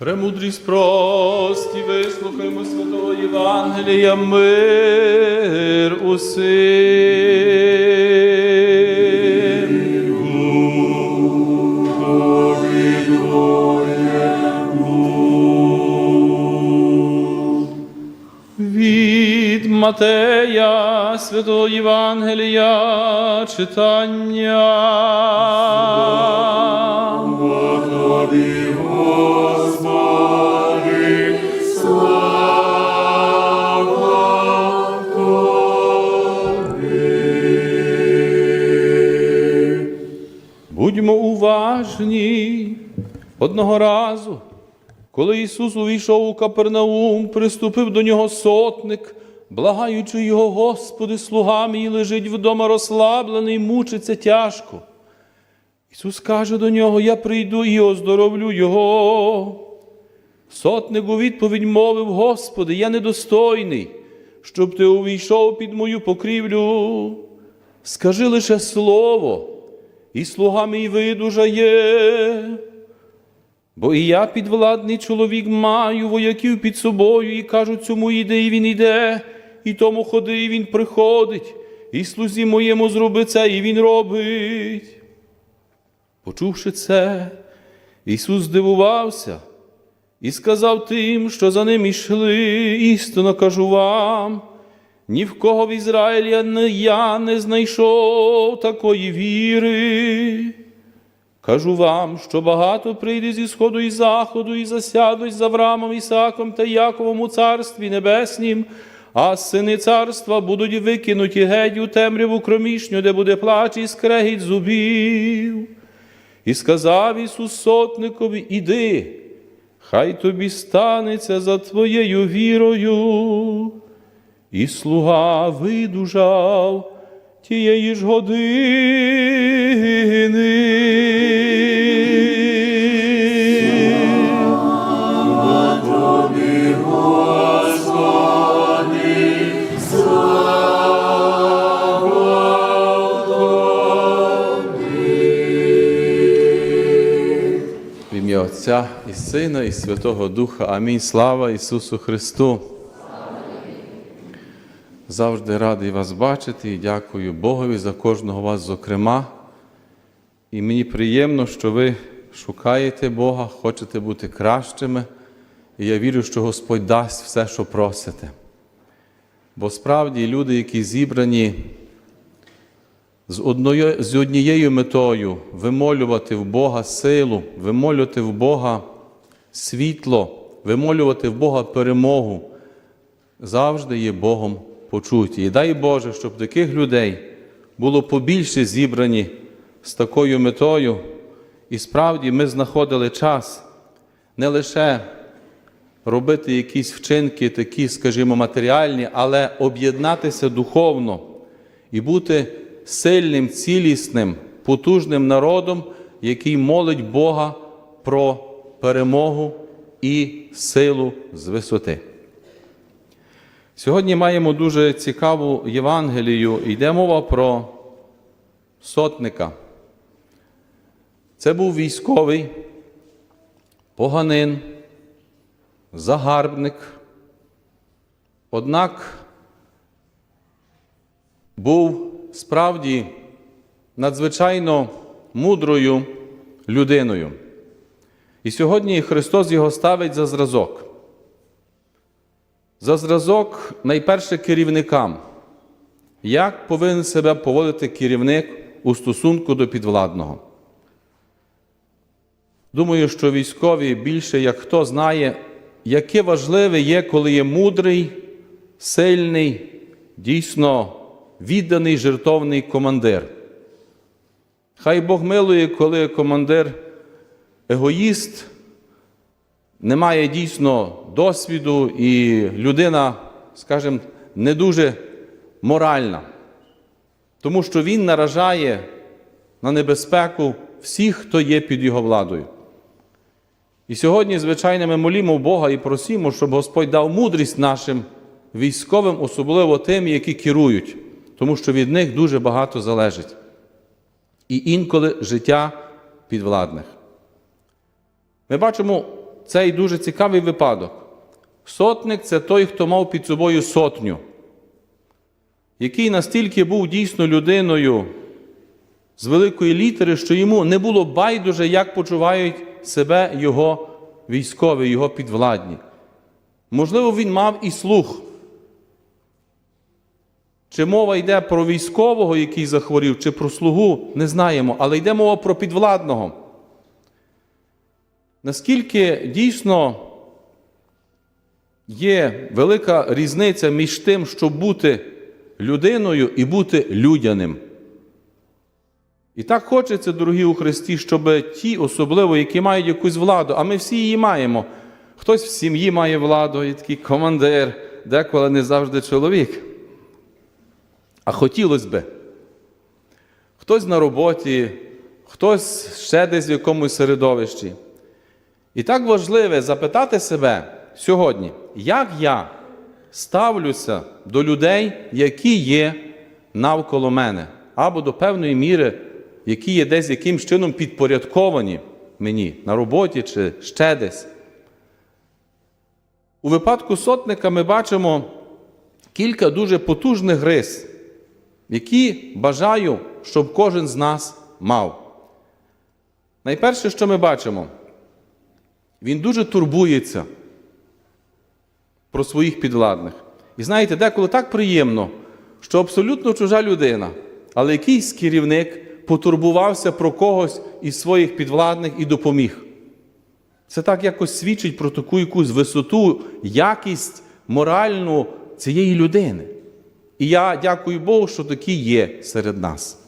Премудрість прості, вислухаймо святого Євангелія, мир усім. Від Матея святого Євангелія читання. Будьмо уважні. Одного разу, коли Ісус увійшов у Капернаум, приступив до нього сотник, благаючи його, Господи, слуга мій лежить вдома розслаблений, мучиться тяжко. Ісус каже до нього: Я прийду і оздоровлю його. Сотник у відповідь мовив, Господи, я недостойний, щоб ти увійшов під мою покрівлю. Скажи лише слово, і слуга мій видужає. Бо і я підвладний чоловік маю вояків під собою, і кажуть цьому іде, і він іде, і тому ходи, і він приходить, і слузі моєму зроби це, і він робить. Почувши це, Ісус здивувався і сказав тим, що за ним ішли, істинно кажу вам, ні в кого в Ізраїлі я не знайшов такої віри. Кажу вам, що багато прийде зі сходу і заходу, і засядуть за Авраамом, Ісаком та Яковом у царстві небеснім, а сини царства будуть викинуті геть у темряву кромішню, де буде плач і скрегіт зубів. І сказав Ісус сотникові, іди, хай тобі станеться за твоєю вірою. І слуга видужав тієї ж години. Отця і Сина, і Святого Духа. Амінь. Слава Ісусу Христу. Завжди радий вас бачити і дякую Богові за кожного вас, зокрема. І мені приємно, що ви шукаєте Бога, хочете бути кращими. І я вірю, що Господь дасть все, що просите. Бо справді люди, які зібрані з, одною, з однією метою вимолювати в Бога силу, вимолювати в Бога світло, вимолювати в Бога перемогу, завжди є Богом почуті. І дай Боже, щоб таких людей було побільше зібрані з такою метою, і справді ми знаходили час не лише робити якісь вчинки, такі, скажімо, матеріальні, але об'єднатися духовно і бути сильним, цілісним, потужним народом, який молить Бога про перемогу і силу з висоти. Сьогодні маємо дуже цікаву Євангелію. Йде мова про сотника. Це був військовий, поганин, загарбник. Однак був справді надзвичайно мудрою людиною. І сьогодні Христос його ставить за зразок. За зразок найперше керівникам. Як повинен себе поводити керівник у стосунку до підвладного? Думаю, що військові більше як хто знає, яке важливе є, коли є мудрий, сильний, дійсно відданий жертовний командир. Хай Бог милує, коли командир егоїст, не має дійсно досвіду, і людина, скажімо, не дуже моральна, тому що він наражає на небезпеку всіх, хто є під його владою. І сьогодні, звичайно, ми молімо Бога і просимо, щоб Господь дав мудрість нашим військовим, особливо тим, які керують, тому що від них дуже багато залежить. І інколи життя підвладних. Ми бачимо цей дуже цікавий випадок. Сотник це той, хто мав під собою сотню, який настільки був дійсно людиною з великої літери, що йому не було байдуже, як почувають себе його військові, його підвладні. Можливо, він мав і слух. Чи мова йде про військового, який захворів, чи про слугу, не знаємо, але йде мова про підвладного. Наскільки дійсно є велика різниця між тим, щоб бути людиною і бути людяним. І так хочеться, дорогі у Христі, щоб ті, особливо, які мають якусь владу, а ми всі її маємо. Хтось в сім'ї має владу, і такий командир, деколи не завжди чоловік. А хотілося би. Хтось на роботі, хтось ще десь в якомусь середовищі. І так важливе запитати себе сьогодні, як я ставлюся до людей, які є навколо мене, або до певної міри, які є десь якимсь чином підпорядковані мені на роботі чи ще десь. У випадку сотника ми бачимо кілька дуже потужних рис, які бажаю, щоб кожен з нас мав. Найперше, що ми бачимо, він дуже турбується про своїх підвладних. І знаєте, деколи так приємно, що абсолютно чужа людина, але якийсь керівник потурбувався про когось із своїх підвладних і допоміг. Це так якось свідчить про таку якусь висоту, якість моральну цієї людини. І я дякую Богу, що такі є серед нас.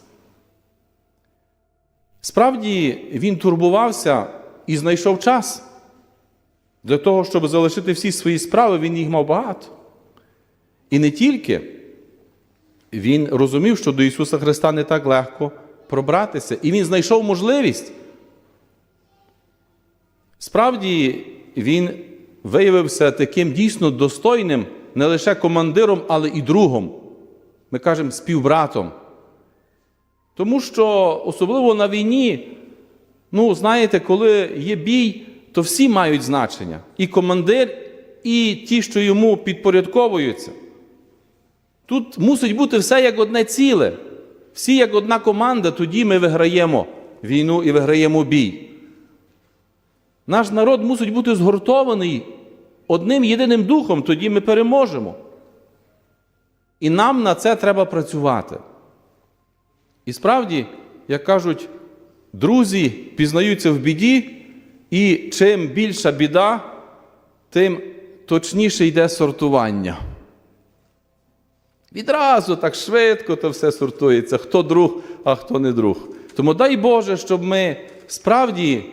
Справді, він турбувався і знайшов час. Для того, щоб залишити всі свої справи, він їх мав багато. І не тільки він розумів, що до Ісуса Христа не так легко пробратися, і він знайшов можливість. Справді, він виявився таким дійсно достойним не лише командиром, але і другом. Ми кажемо співбратом. Тому що, особливо на війні, ну, знаєте, коли є бій, то всі мають значення. І командир, і ті, що йому підпорядковуються. Тут мусить бути все як одне ціле. Всі як одна команда, тоді ми виграємо війну і виграємо бій. Наш народ мусить бути згуртований одним єдиним духом, тоді ми переможемо. І нам на це треба працювати. І справді, як кажуть, друзі пізнаються в біді, і чим більша біда, тим точніше йде сортування. Відразу так швидко то все сортується, хто друг, а хто не друг. Тому дай Боже, щоб ми справді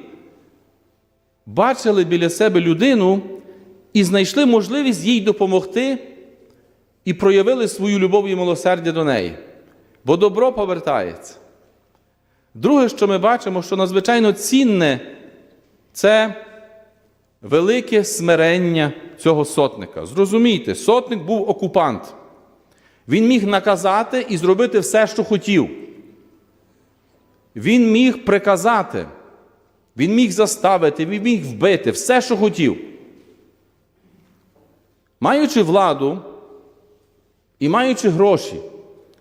бачили біля себе людину і знайшли можливість їй допомогти і проявили свою любов і милосердя до неї. Бо добро повертається. Друге, що ми бачимо, що надзвичайно цінне, це велике смирення цього сотника. Зрозумійте, сотник був окупант. Він міг наказати і зробити все, що хотів. Він міг приказати, він міг заставити, він міг вбити все, що хотів. Маючи владу і маючи гроші,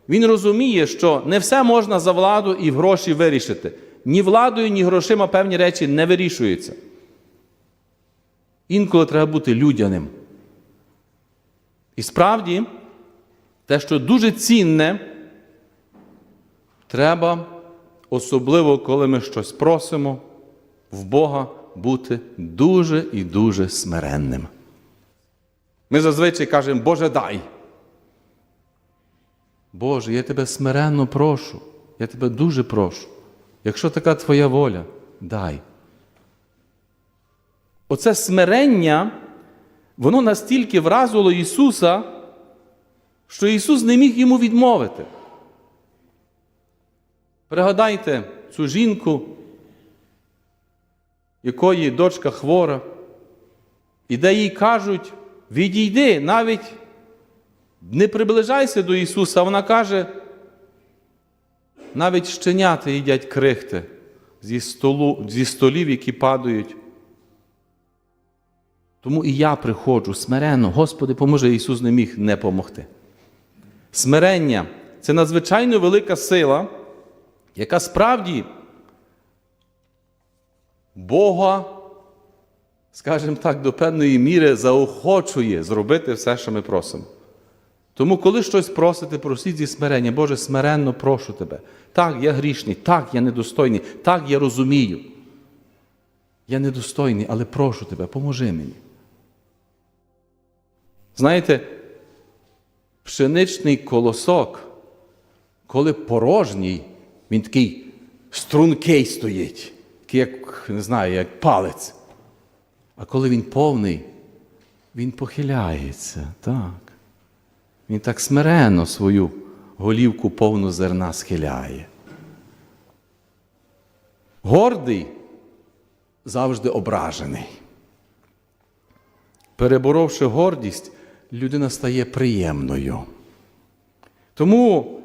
він розуміє, що не все можна за владу і гроші вирішити. Ні владою, ні грошима певні речі не вирішуються. Інколи треба бути людяним. І справді, те, що дуже цінне, треба, особливо, коли ми щось просимо, в Бога бути дуже і дуже смиренним. Ми зазвичай кажемо, Боже, дай. Боже, я тебе смиренно прошу, я тебе дуже прошу. Якщо така твоя воля, дай. Оце смирення, воно настільки вразило Ісуса, що Ісус не міг йому відмовити. Пригадайте цю жінку, якої дочка хвора, і де їй кажуть, відійди, навіть не приближайся до Ісуса, вона каже, навіть щеняти їдять крихти зі, столу, зі столів, які падають. Тому і я приходжу смиренно, Господи, поможи, Ісус не міг не помогти. Смирення це надзвичайно велика сила, яка справді Бога, скажімо так, до певної міри заохочує зробити все, що ми просимо. Тому, коли щось просите, просіть зі смирення. Боже, смиренно прошу тебе. Так, я грішний, так, я недостойний, так, я розумію. Я недостойний, але прошу тебе, поможи мені. Знаєте, пшеничний колосок, коли порожній, він такий стрункий стоїть, такий, як, не знаю, як палець. А коли він повний, він похиляється, так. Він так смиренно свою голівку повну зерна схиляє. Гордий завжди ображений. Переборовши гордість, людина стає приємною. Тому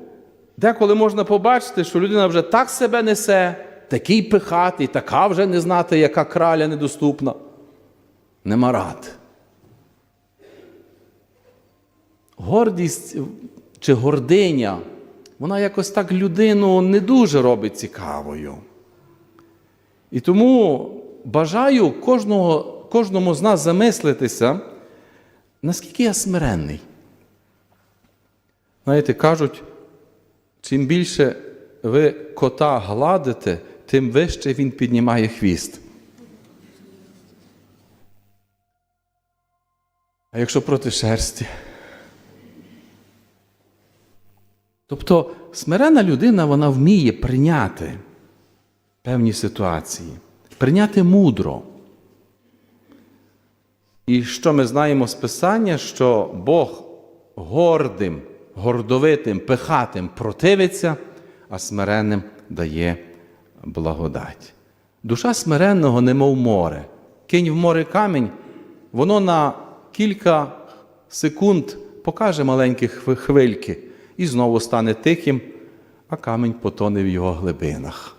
деколи можна побачити, що людина вже так себе несе, такий пихатий, така вже не знати, яка краля недоступна. Нема рад. Гордість чи гординя, вона якось так людину не дуже робить цікавою. І тому бажаю кожного, кожному з нас замислитися, наскільки я смиренний. Знаєте, кажуть, чим більше ви кота гладите, тим вище він піднімає хвіст. А якщо проти шерсті? Тобто смирена людина вона вміє прийняти певні ситуації, прийняти мудро. І що ми знаємо з Писання, що Бог гордим, гордовитим, пихатим противиться, а смиренним дає благодать. Душа смиренного, немов море. Кинь в море камінь, воно на кілька секунд покаже маленькі хвильки і знову стане тихим, а камінь потоне в його глибинах.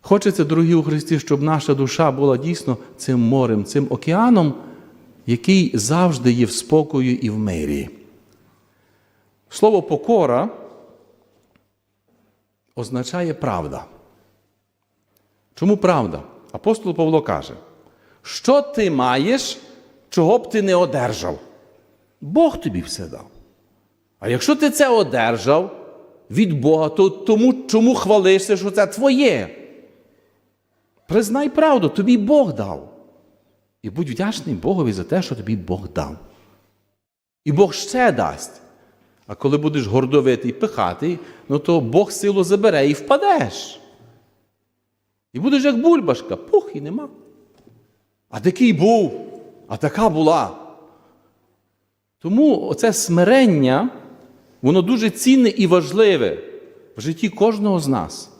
Хочеться, дорогі у Христі, щоб наша душа була дійсно цим морем, цим океаном, який завжди є в спокою і в мирі. Слово покора означає правда. Чому правда? Апостол Павло каже, що ти маєш, чого б ти не одержав? Бог тобі все дав. А якщо ти це одержав від Бога, то тому чому хвалишся, що це твоє? Признай правду, тобі Бог дав. І будь вдячний Богові за те, що тобі Бог дав. І Бог ще дасть. А коли будеш гордовитий, пихатий, ну то Бог силу забере і впадеш. І будеш як бульбашка, пух і нема. А такий був, а така була. Тому оце смирення, воно дуже цінне і важливе в житті кожного з нас.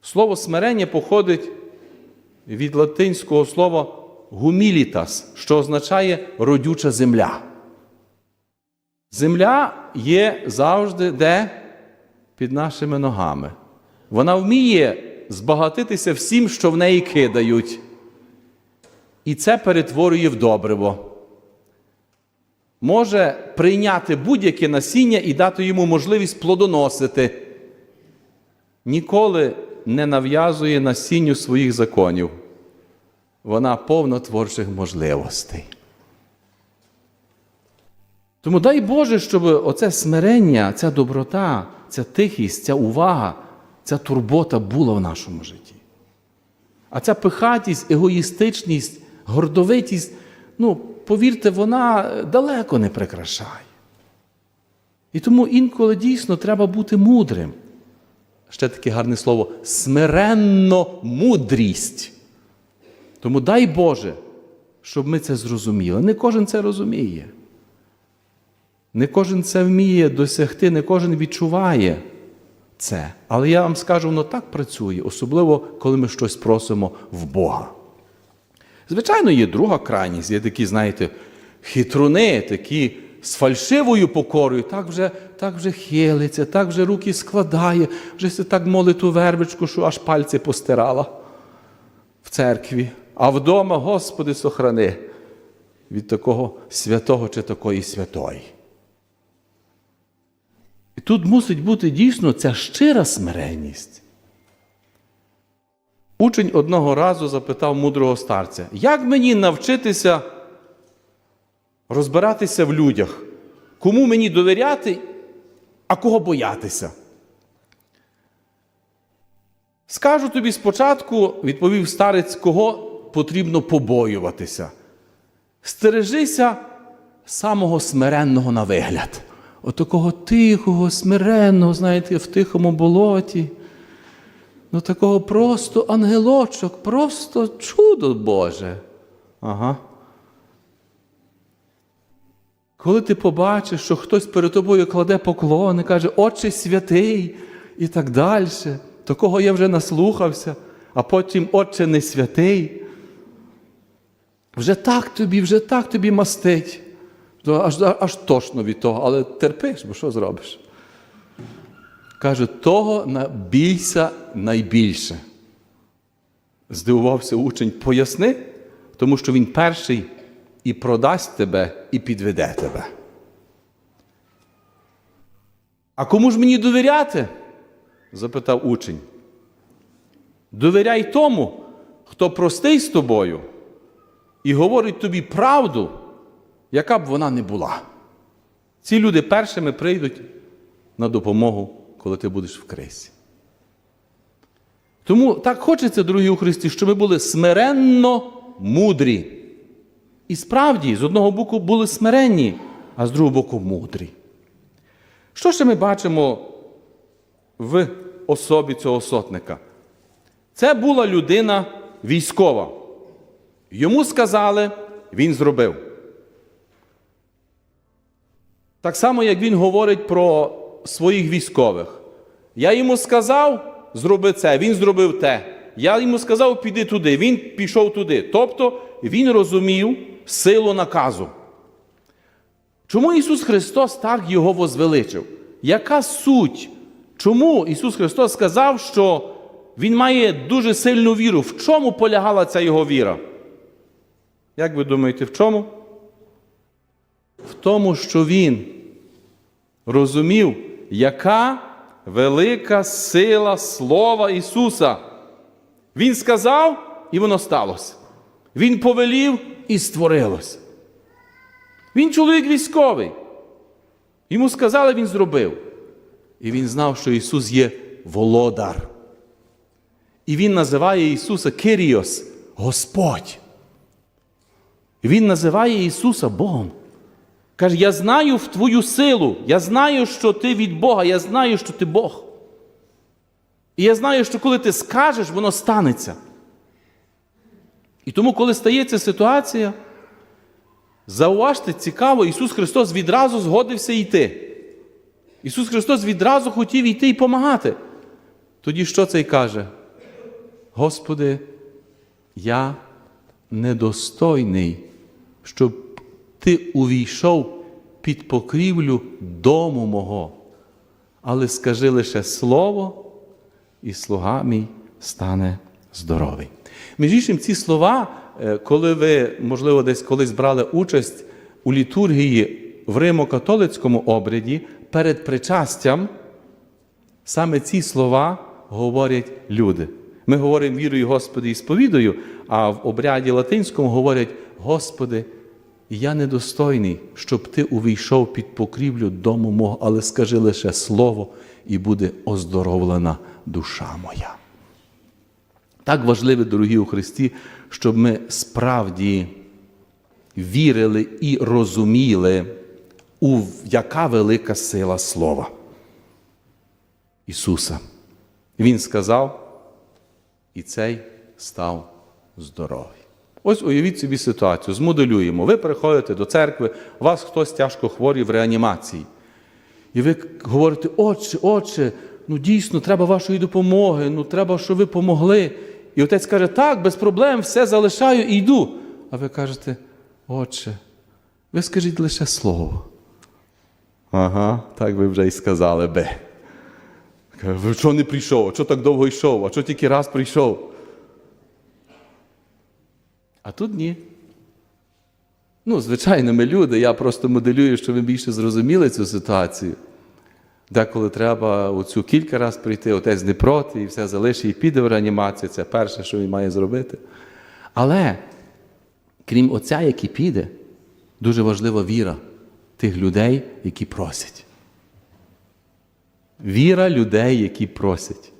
Слово смирення походить від латинського слова гумілітас, що означає родюча земля. Земля є завжди де? Під нашими ногами. Вона вміє збагатитися всім, що в неї кидають. І це перетворює в добриво. Може прийняти будь-яке насіння і дати йому можливість плодоносити. Ніколи не нав'язує насінню своїх законів. Вона повна творчих можливостей. Тому дай Боже, щоб оце смирення, ця доброта, ця тихість, ця увага, ця турбота була в нашому житті. А ця пихатість, егоїстичність, гордовитість, ну, повірте, вона далеко не прикрашає. І тому інколи дійсно треба бути мудрим. Ще таке гарне слово смиренно мудрість. Тому дай Боже, щоб ми це зрозуміли. Не кожен це розуміє. Не кожен це вміє досягти, не кожен відчуває це. Але я вам скажу, воно так працює, особливо, коли ми щось просимо в Бога. Звичайно, є друга крайність, є такі, знаєте, хитруни, такі з фальшивою покорою, так вже так вже хилиться, так вже руки складає, вже се так молить ту вербичку, що аж пальці постирала в церкві. А вдома, Господи, сохрани, від такого святого чи такої святої. І тут мусить бути дійсно ця щира смиренність. Учень одного разу запитав мудрого старця, як мені навчитися розбиратися в людях, кому мені довіряти, а кого боятися? Скажу тобі спочатку, відповів старець, кого потрібно побоюватися. Стережися самого смиренного на вигляд. Отакого тихого, смиренного, знаєте, в тихому болоті. Ну, такого просто ангелочок, просто чудо Боже. Ага. Коли ти побачиш, що хтось перед тобою кладе поклони, каже, Отче святий і так далі, такого я вже наслухався, а потім Отче не святий. Вже так тобі, вже так тобі мастить. Аж, аж тошно від того, але терпиш, бо що зробиш? Каже, того бійся найбільше. Здивувався учень, поясни, тому що він перший і продасть тебе, і підведе тебе. А кому ж мені довіряти? запитав учень. Довіряй тому, хто простий з тобою і говорить тобі правду, яка б вона не була. Ці люди першими прийдуть на допомогу, коли ти будеш в кризі. Тому так хочеться, дорогі у Христі, щоб ми були смиренно мудрі. І справді, з одного боку, були смиренні, а з другого боку мудрі. Що ще ми бачимо в особі цього сотника? Це була людина військова. Йому сказали, він зробив. Так само, як він говорить про своїх військових. Я йому сказав, зроби це, він зробив те. Я йому сказав, піди туди, він пішов туди. Тобто він розумів силу наказу. Чому Ісус Христос так його возвеличив? Яка суть? Чому Ісус Христос сказав, що Він має дуже сильну віру? В чому полягала ця його віра? Як ви думаєте, в чому? В тому, що Він розумів, яка велика сила Слова Ісуса. Він сказав, і воно сталося. Він повелів і створилось. Він чоловік військовий. Йому сказали, він зробив. І він знав, що Ісус є володар. І Він називає Ісуса Киріос, Господь. Він називає Ісуса Богом. Каже, я знаю в твою силу, я знаю, що ти від Бога, я знаю, що ти Бог. І я знаю, що коли ти скажеш, воно станеться. І тому, коли стається ситуація, зауважте, цікаво, Ісус Христос відразу згодився йти. Ісус Христос відразу хотів йти і допомагати. Тоді що цей каже? Господи, я недостойний, щоб ти увійшов під покрівлю дому мого, але скажи лише слово, і слуга мій стане здоровий. Між іншим, ці слова, е, коли ви, можливо, десь колись брали участь у літургії в Римо-католицькому обряді перед причастям, саме ці слова говорять люди. Ми говоримо вірою Господи і сповідою, а в обряді латинському говорять Господи, я недостойний, щоб ти увійшов під покрівлю дому мого, але скажи лише слово, і буде оздоровлена душа моя. Так важливо, дорогі у Христі, щоб ми справді вірили і розуміли, у яка велика сила Слова Ісуса. Він сказав, і цей став здоровий. Ось уявіть собі ситуацію, змоделюємо. Ви приходите до церкви, у вас хтось тяжко хворий в реанімації. І ви говорите, отче, отче, ну дійсно, треба вашої допомоги, ну треба, щоб ви помогли. І отець каже, так, без проблем, все залишаю і йду. А ви кажете, отче, ви скажіть лише слово. Ага, так ви вже й сказали би. Ви що не прийшов? А що так довго йшов? А що тільки раз прийшов? А тут ні. Ну, звичайно, ми люди, я просто моделюю, щоб ви більше зрозуміли цю ситуацію. Деколи треба оцю кілька разів прийти, отець не проти, і все залишить, і піде в реанімацію. Це перше, що він має зробити. Але, крім отця, який піде, дуже важлива віра тих людей, які просять. Віра людей, які просять.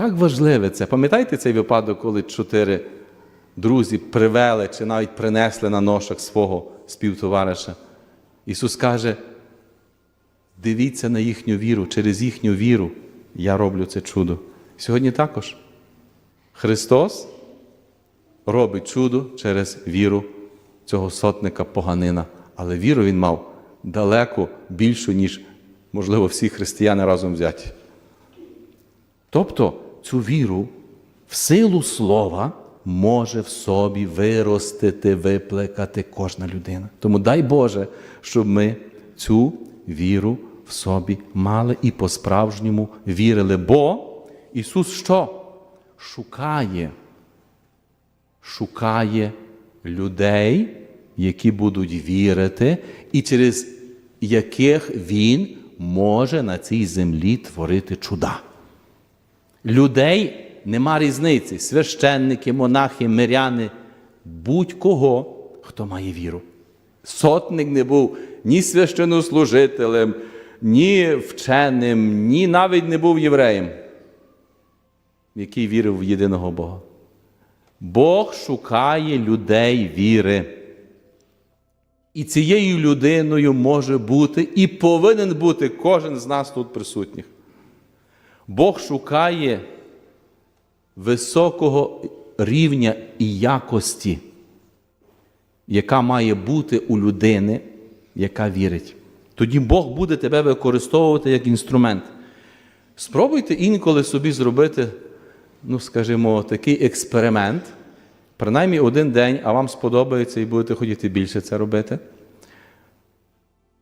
Так важливе це. Пам'ятаєте цей випадок, коли чотири друзі привели чи навіть принесли на ношах свого співтовариша? Ісус каже, дивіться на їхню віру, через їхню віру я роблю це чудо. Сьогодні також Христос робить чудо через віру цього сотника поганина. Але віру він мав далеко більшу, ніж, можливо, всі християни разом взяті. Тобто цю віру в силу слова може в собі виростити, виплекати кожна людина. Тому дай Боже, щоб ми цю віру в собі мали і по-справжньому вірили. Бо Ісус що? Шукає, шукає людей, які будуть вірити, і через яких Він може на цій землі творити чуда. Людей нема різниці. Священники, монахи, миряни, будь-кого, хто має віру. Сотник не був ні священнослужителем, ні вченим, ні навіть не був євреєм, який вірив в єдиного Бога. Бог шукає людей віри. І цією людиною може бути і повинен бути кожен з нас тут присутніх. Бог шукає високого рівня і якості, яка має бути у людини, яка вірить. Тоді Бог буде тебе використовувати як інструмент. Спробуйте інколи собі зробити, ну, скажімо, такий експеримент, принаймні один день, а вам сподобається і будете хотіти більше це робити.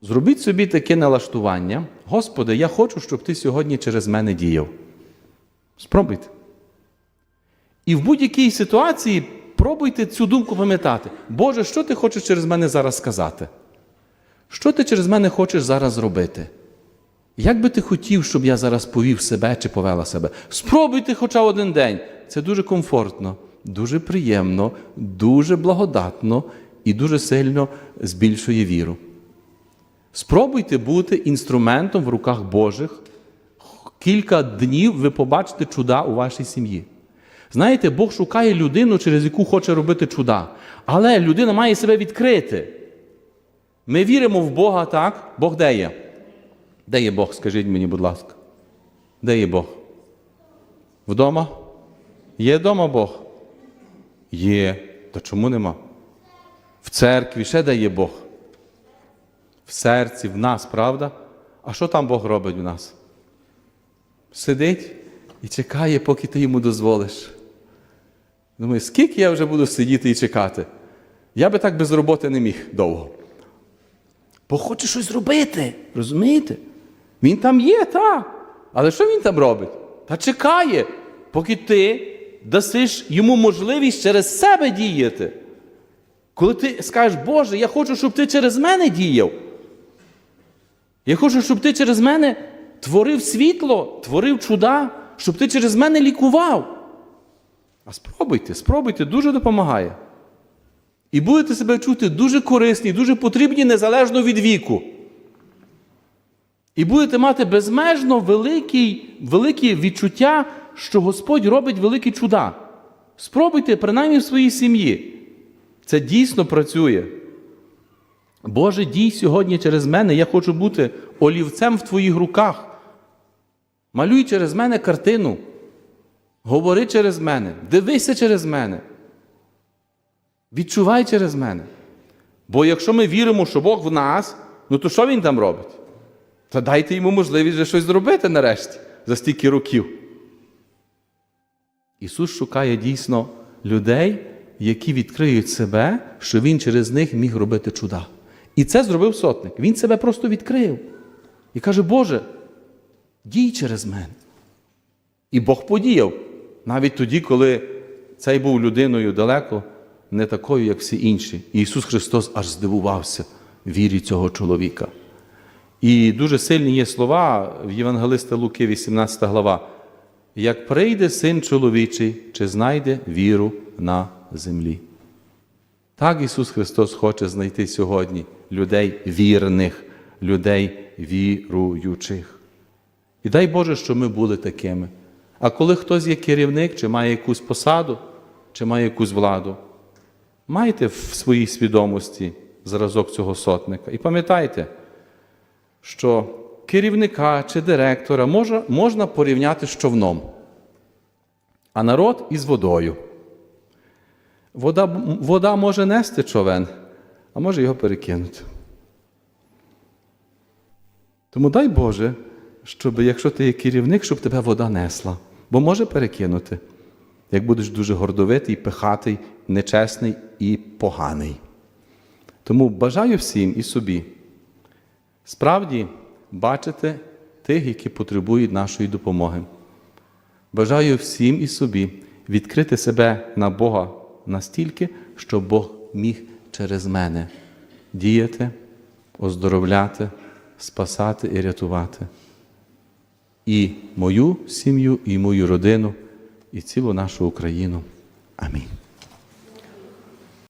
Зробіть собі таке налаштування. Господи, я хочу, щоб ти сьогодні через мене діяв. Спробуйте. І в будь-якій ситуації пробуйте цю думку пам'ятати. Боже, що ти хочеш через мене зараз сказати? Що ти через мене хочеш зараз зробити? Як би ти хотів, щоб я зараз повів себе чи повела себе? Спробуйте хоча один день. Це дуже комфортно, дуже приємно, дуже благодатно і дуже сильно збільшує віру. Спробуйте бути інструментом в руках Божих. Кілька днів ви побачите чуда у вашій сім'ї. Знаєте, Бог шукає людину, через яку хоче робити чуда. Але людина має себе відкрити. Ми віримо в Бога так. Бог де є? Де є Бог? Скажіть мені, будь ласка. Де є Бог? Вдома? Є вдома Бог? Є. Та чому нема? В церкві ще де є Бог? В серці, в нас, правда? А що там Бог робить в нас? Сидить і чекає, поки ти йому дозволиш. Думаю, скільки я вже буду сидіти і чекати? Я би так без роботи не міг довго. Бо хоче щось зробити, розумієте? Він там є, так. Але що він там робить? Та чекає, поки ти дасиш йому можливість через себе діяти. Коли ти скажеш, Боже, я хочу, щоб ти через мене діяв. Я хочу, щоб ти через мене творив світло, творив чуда, щоб ти через мене лікував. А спробуйте, спробуйте, дуже допомагає. І будете себе чути дуже корисні, дуже потрібні незалежно від віку. І будете мати безмежно великі, великі відчуття, що Господь робить великі чуда. Спробуйте, принаймні в своїй сім'ї. Це дійсно працює. Боже, дій сьогодні через мене, я хочу бути олівцем в твоїх руках. Малюй через мене картину. Говори через мене, дивися через мене. Відчувай через мене. Бо якщо ми віримо, що Бог в нас, ну то що Він там робить? Та дайте йому можливість щось зробити нарешті за стільки років. Ісус шукає дійсно людей, які відкриють себе, що Він через них міг робити чуда. І це зробив сотник. Він себе просто відкрив. І каже, Боже, дій через мене. І Бог подіяв. Навіть тоді, коли цей був людиною далеко не такою, як всі інші. І Ісус Христос аж здивувався вірі цього чоловіка. І дуже сильні є слова в Євангелиста Луки, 18 глава. Як прийде син чоловічий, чи знайде віру на землі? Так Ісус Христос хоче знайти сьогодні людей вірних, людей віруючих. І дай Боже, щоб ми були такими. А коли хтось є керівник, чи має якусь посаду, чи має якусь владу, майте в своїй свідомості зразок цього сотника. І пам'ятайте, що керівника чи директора можна, можна порівняти з човном, а народ із водою. Вода, вода може нести човен, а може його перекинути. Тому дай Боже, щоб якщо ти є керівник, щоб тебе вода несла, бо може перекинути, як будеш дуже гордовитий, пихатий, нечесний і поганий. Тому бажаю всім і собі справді бачити тих, які потребують нашої допомоги. Бажаю всім і собі відкрити себе на Бога настільки, щоб Бог міг через мене діяти, оздоровляти, спасати і рятувати. І мою сім'ю, і мою родину, і цілу нашу Україну. Амінь.